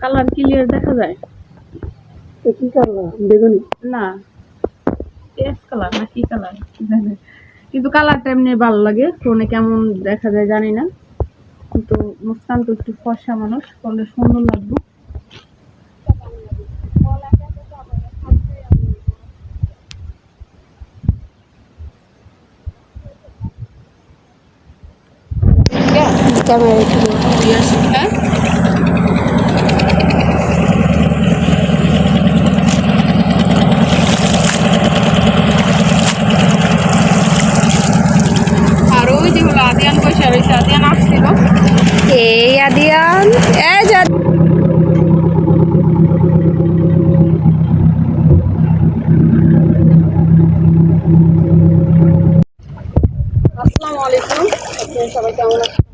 Colour clear দেখা যায়। কি কালার? বেগুনি? না। পেঁয়াজ কালার না কি কালার কিন্তু কালারটা এমনি ভালো লাগে। ফোনে কেমন দেখা যায় জানি না। কিন্তু মুস্কান তো একটু ফর্সা মানুষ ফলে সুন্দর লাগবে। ক্যামেরা হ্যাঁ আর ওই যেগুলো আদিয়ান পয়সা রয়েছে আদিয়ান আসছিল এই আদিয়ান এই যা আসসালামু আলাইকুম। আপনারা সবাই কেমন আছেন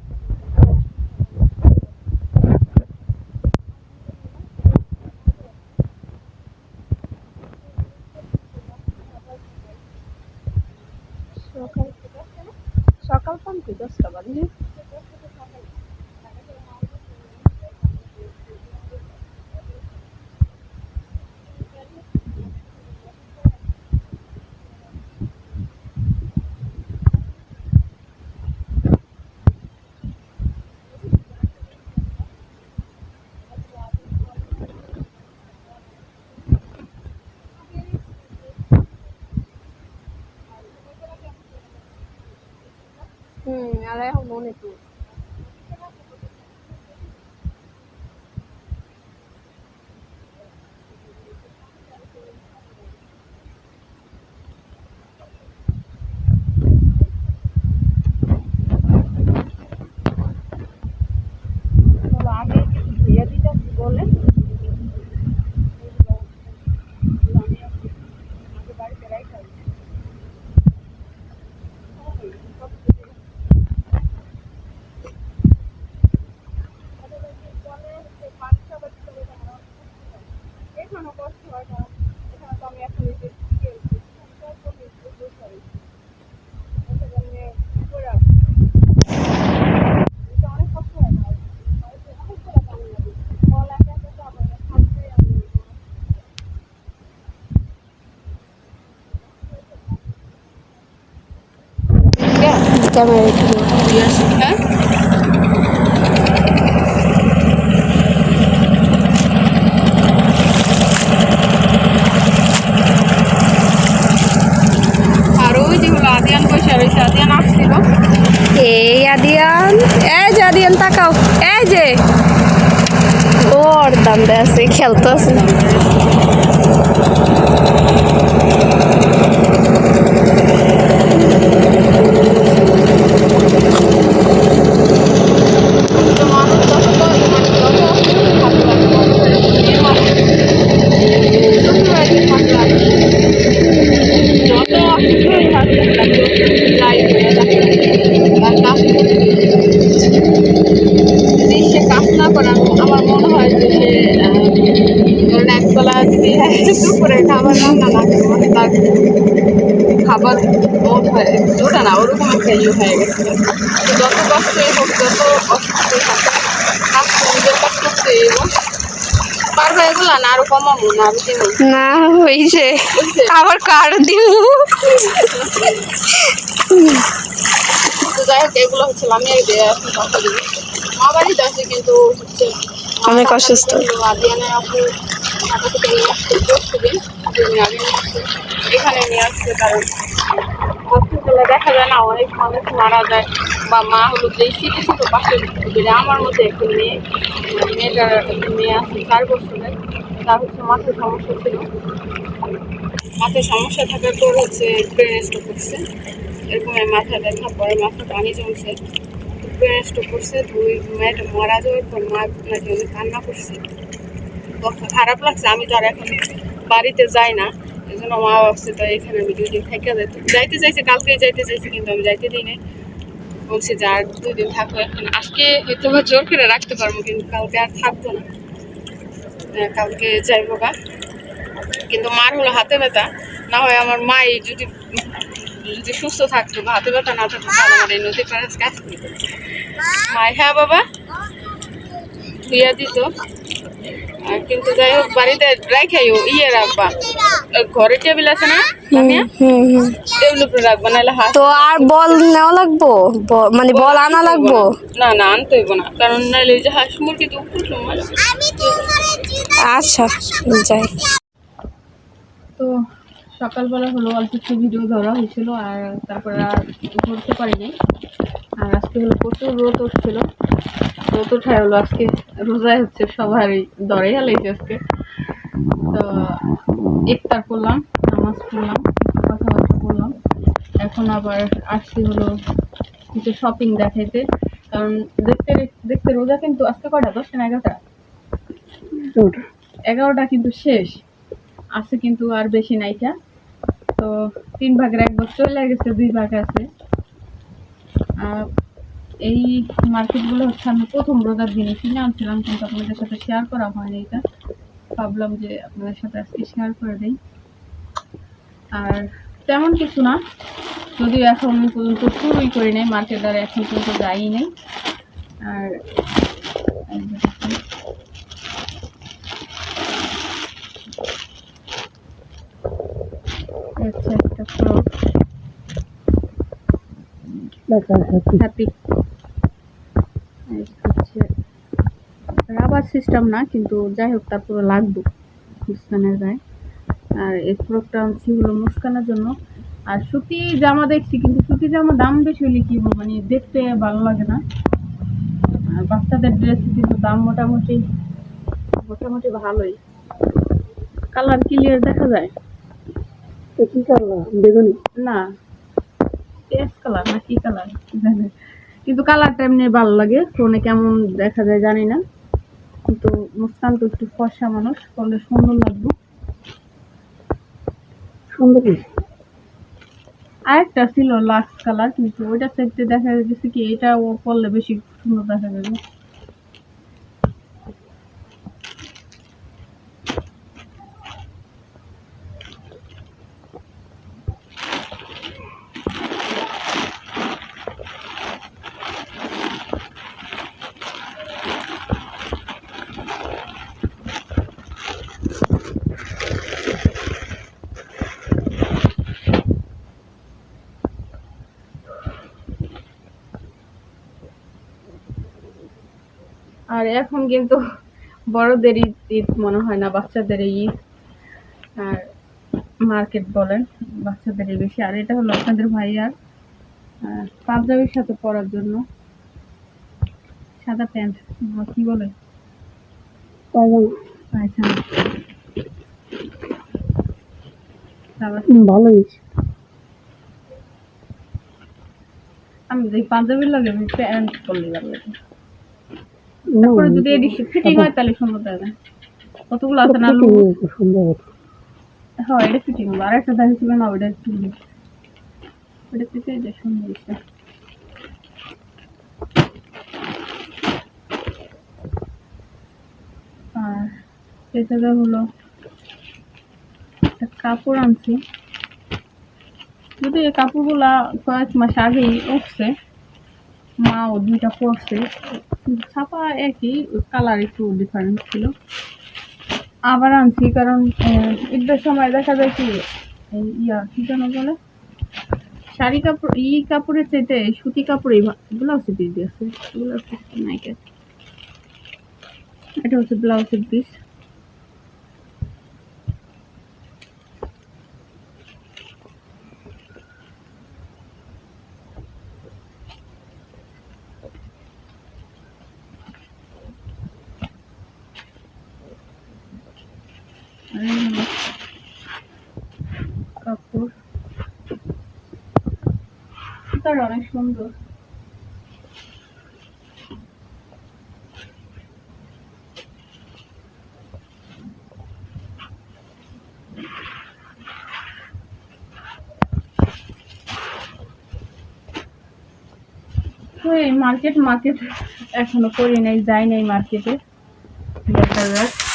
সকাল সকাল পান্তি দশটা বাজে হুম আর এখন মনে তো চলো আগে কিছু ধুয়ে দিতে বলে আমি আগে বাড়িতে রাইখা দিই। এখানে কষ্ট হয় না এখানে তো আমি এখন এই যে খেলছি। তারপর একটু বসে রয়েছি। বসে বসে করে আসি। এটা অনেক কষ্ট হয় না অনেক করে পানি লাগে কল একা একা তো আবার থাকতে আমি ক্যামেরা হ্যাঁ আর ওই যেগুলো আদিয়ান পয়সা রয়েছে আদিয়ান আসছিল। এই আদিয়ান এই যে আদিয়ান তাকাও। এই যে। ওর দাম দেয় আছে খেলতেছে তো মানুষ যত তো মানে যত ভালো লাগে মানুষের মানুষ ভালো লাগে যত অসুস্থই থাকবে লাইফ হয়ে যাবে আর কাজ করতে যদি সে কাজ না করে আমার মনে হয় যে সে ধরেন একবেলা যদি দুপুরে খাবার রান্না না করে মানে খাবার বোধ হয় ওটা না, ওরকম একটা ইয়ে হয়ে গেছে। যত কষ্টই হোক যত অসুস্থই থাকে কাজ নিজের এবং না হয়েছে আবার কার দিব? যাই হোক এগুলো হচ্ছে আমি মা বাড়িতে আছে কিন্তু হচ্ছে মা অনেক অসুস্থ। এখানে নিয়ে আসছে কারণ হসপিটালে দেখা যায় না, অনেক মানুষ মারা যায় বা মা হলো যে শীতে ছোটো পাশের বেড়ে আমার মধ্যে একটু মেয়ে মানে মেয়েটার একটা মেয়ে আছে, চার বছরের, তার হচ্ছে মাথায় সমস্যা ছিল। মাথায় সমস্যা থাকার পর হচ্ছে ব্রেন স্ট্রোক করছে। এরকম মাথা ব্যথা, পরে মাথা পানি জমছে। ব্রেন স্ট্রোক করছে, দুই মেয়েটা মারা যাওয়ার পর মা নাকি অনেক কান্না করছে। খারাপ লাগছে, আমি তো আর এখন বাড়িতে যাই না। জন্য মা ভাবছে, তো এখানে আমি দুই দিন থেকে যাইতে চাইছে, কালকেই যাইতে চাইছি, কিন্তু আমি যাইতে দিই নাই। বলছি, যে আর দুই দিন থাকব এখন। আজকে হয়তো বা জোর করে রাখতে পারব, কিন্তু কালকে আর থাকব না। কালকে যাইবো গা। কিন্তু মার হলো হাতে ব্যথা। না হয় আমার মাই যদি যদি সুস্থ থাকতো বা হাতে ব্যথা না থাকতো, তাহলে আমার এই নদীর পাড়ে কাজ করতো মাই হ্যাঁ বাবা। ধুইয়া দিত। কিন্তু যাই হোক বাড়িতে রাখাইও ইয়ে রাখবা। ঘরে টেবিল আছে না টেবিল উপরে রাখবা নাহলে হাত তো আর বল নেওয়া লাগবো? মানে বল আনা লাগবো? না। না আনতে হইব না। কারণ নাহলে যে হাঁস মুরগি তো উপর আচ্ছা যাই। তো সকালবেলা হলো অল্প একটু ভিডিও ধরা হয়েছিল আর তারপরে আর করতে পারিনি। আর আজকে হলো প্রচুর রোদ উঠছিল। উঠায় হলো আজকে রোজায় হচ্ছে সবারই দরে হালাইছে আজকে। তো ইফতার করলাম নামাজ পড়লাম কথাবার্তা বললাম। এখন আবার আসছি হলো কিছু শপিং দেখাইতে। কারণ দেখতে দেখতে রোজা কিন্তু আজকে কটা দশটা না এগারোটা? এগারোটা কিন্তু শেষ। আছে কিন্তু আর বেশি নাইকা তো তিন ভাগের এক বছর চলে গেছে দুই ভাগ আছে। এই মার্কেটগুলো হচ্ছে আমি প্রথম রোজার দিনে কিনে আনছিলাম, কিন্তু আপনাদের সাথে শেয়ার করা হয়নি এটা। ভাবলাম যে আপনাদের সাথে আজকে শেয়ার করে দিই। আর তেমন কিছু না, যদিও এখন পর্যন্ত শুরুই করি নাই মার্কেট দ্বারা এখন পর্যন্ত যাই নাই। আর একটা ফ্রক হ্যাপি হচ্ছে রাবার সিস্টেম না কিন্তু যাই হোক তারপরে লাগবে মুস্কানের গায়ে। আর এই ফ্রকটা আনছি হলো মুস্কানের জন্য। আর সুতি জামা দেখছি কিন্তু সুতি জামা দাম বেশি হলে কি মানে দেখতে ভালো লাগে না। আর বাচ্চাদের ড্রেস কিন্তু দাম মোটামুটি মোটামুটি ভালোই। কালার ক্লিয়ার দেখা যায়? কি করব? বেগুনি? না। পেঁয়াজ কালার না কি কালার জানি কিন্তু কালারটা এমনি ভালো লাগে ফোনে কেমন দেখা যায় জানি না। কিন্তু মুস্কান তো একটু ফসা মানুষ করলে সুন্দর লাগবে। সুন্দর আরেকটা ছিল লাস্ট কালার কিন্তু ওইটা চাইতে দেখা যাচ্ছে কি এটা ও করলে বেশি সুন্দর দেখা যাবে। আর এখন কিন্তু বড়দের ঈদ ঈদ মনে হয় না বাচ্চাদের ঈদ। আর মার্কেট বলেন বাচ্চাদের বেশি। আর এটা হলো আপনাদের ভাইয়ার পাঞ্জাবির সাথে পরার জন্য সাদা প্যান্ট। কি বলে? ভালো আমি পাঞ্জাবির লাগে প্যান্ট পরলে ভালো লাগে। তারপরে যদি এডি ফিটিং হয় তাহলে কতগুলো আছে না হ্যাঁ এটা ফিটিং হবে আর একটা দেখেছিল না ওটা একটু লুজ ওটা থেকে এটা সুন্দর আর এটাতে হলো একটা কাপড় আনছি। যদি এই কাপড়গুলা কয়েক মাস আগেই উঠছে মা ও দুইটা পরছে ছাপা একই কালার একটু ডিফারেন্স ছিল। আবার আনছি কারণ ঈদের সময় দেখা যায় কি ইয়া, কি যেন বলে? শাড়ি কাপড়, ই কাপড়ের চাইতে সুতি কাপড়ে ব্লাউজের পিস দিয়েছে ব্লাউজ পিস নাইকে এটা হচ্ছে ব্লাউজের পিস কাপড়। সুতার অনেক সুন্দর। মার্কেট মার্কেট এখনও করি নাই যাই নাই মার্কেটে দেখা যাক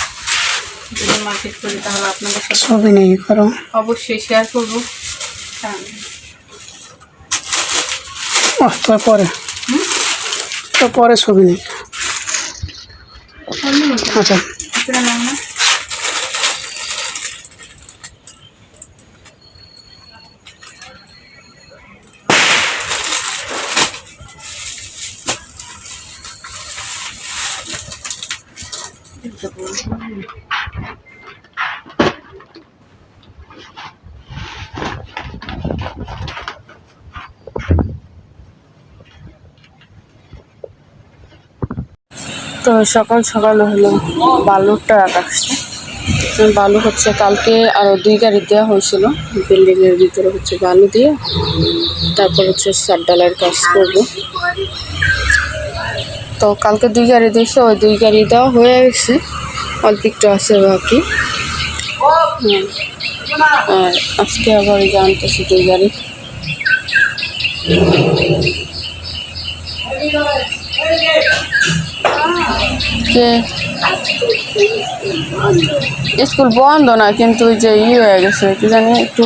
যদি মার্কেট করি তাহলে আপনাদের সাথে ছবি নেই করো। অবশ্যই শেয়ার করব। হ্যাঁ তারপরে? তো পরে ছবি নেই। ধন্যবাদ। আচ্ছা। ভিতরে নাও তো সকাল সকাল হলো বালুরটা তো বালু হচ্ছে কালকে আরও দুই গাড়ি দেওয়া হয়েছিল। বিল্ডিংয়ের ভিতরে হচ্ছে বালু দিয়ে তারপর হচ্ছে সাত ডালার কাজ করব। তো কালকে দুই গাড়ি দিয়েছে ওই দুই গাড়ি দেওয়া হয়ে গেছে। অল্প একটু আছে বাকি। হুম। আর আজকে আবার জানতেছি দুই গাড়ি কে স্কুল বন্ধ না, কিন্তু ওই যে ই হয়ে গেছে, কি জানি একটু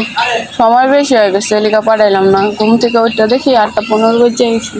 সময় বেশি হয়ে গেছে লিখা পাঠাইলাম না। ঘুম থেকে ওইটা দেখি আটটা পনেরো বেজে গেছি।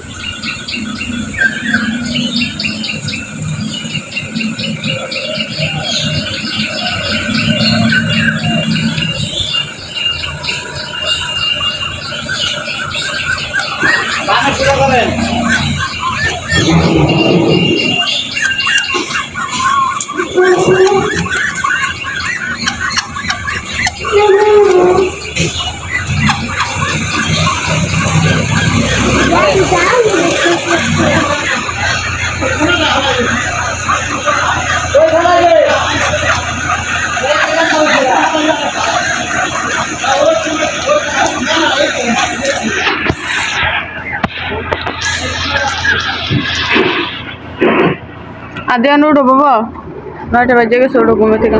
আদে আনো উঠো বাবা নয়টা বাজে গেছে ওটা ঘুমে থেকে